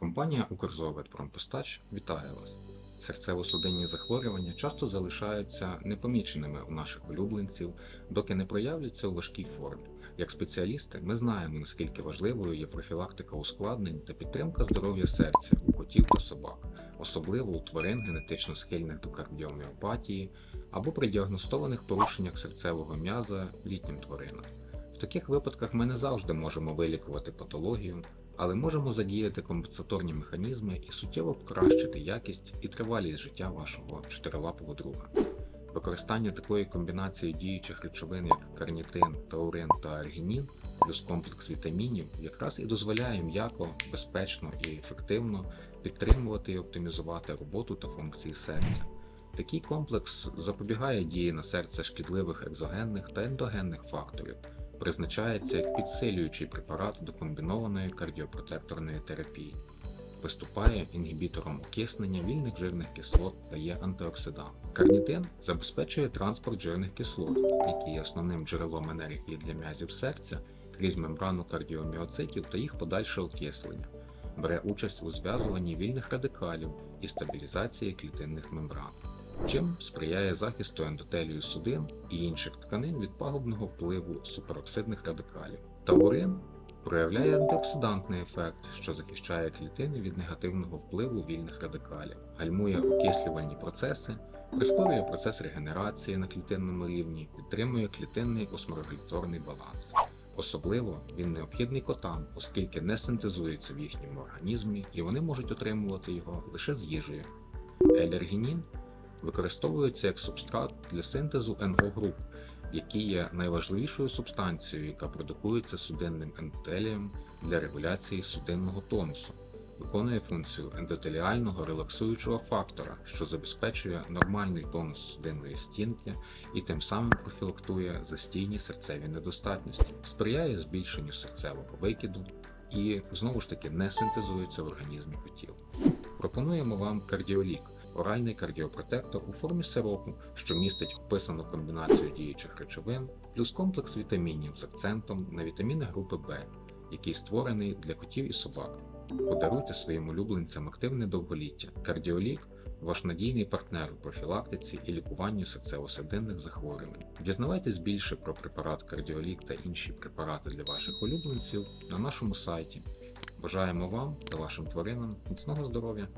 Компанія Укрзоветпромпостач вітає вас. Серцево-судинні захворювання часто залишаються непоміченими у наших улюбленців, доки не проявляться у важкій формі. Як спеціалісти, ми знаємо, наскільки важливою є профілактика ускладнень та підтримка здоров'я серця у котів та собак, особливо у тварин генетично схильних до кардіоміопатії або при діагностованих порушеннях серцевого м'яза літнім тваринам. В таких випадках ми не завжди можемо вилікувати патологію, але можемо задіяти компенсаторні механізми і суттєво покращити якість і тривалість життя вашого чотирилапого друга. Використання такої комбінації діючих речовин, як карнітин, таурин та аргінін, плюс комплекс вітамінів, якраз і дозволяє м'яко, безпечно і ефективно підтримувати і оптимізувати роботу та функції серця. Такий комплекс запобігає дії на серце шкідливих екзогенних та ендогенних факторів, призначається як підсилюючий препарат до комбінованої кардіопротекторної терапії, виступає інгібітором окиснення вільних жирних кислот та є антиоксидант. Карнітин забезпечує транспорт жирних кислот, які є основним джерелом енергії для м'язів серця крізь мембрану кардіоміоцитів та їх подальше окислення. Бере участь у зв'язуванні вільних радикалів і стабілізації клітинних мембран чим сприяє захисту ендотелію судин і інших тканин від пагубного впливу супероксидних радикалів. Таурин проявляє антиоксидантний ефект, що захищає клітини від негативного впливу вільних радикалів, гальмує окислювальні процеси, прискорює процес регенерації на клітинному рівні, підтримує клітинний осморегуляторний баланс. Особливо він необхідний котам, оскільки не синтезується в їхньому організмі і вони можуть отримувати його лише з їжею. Елергінін використовується як субстрат для синтезу НО-груп, які є найважливішою субстанцією, яка продукується судинним ендотелієм для регуляції судинного тонусу, виконує функцію ендотеліального релаксуючого фактора, що забезпечує нормальний тонус судинної стінки і тим самим профілактує застійні серцеві недостатності, сприяє збільшенню серцевого викиду і знову ж таки не синтезується в організмі котів. Пропонуємо вам кардіолік оральний кардіопротектор у формі сиропу, що містить описану комбінацію діючих речовин, плюс комплекс вітамінів з акцентом на вітаміни групи В, який створений для котів і собак. Подаруйте своїм улюбленцям активне довголіття. Кардіолік ваш надійний партнер у профілактиці і лікуванні серцево-судинних захворювань. Дізнавайтесь більше про препарат Кардіолік та інші препарати для ваших улюбленців на нашому сайті. Бажаємо вам та вашим тваринам міцного здоров'я!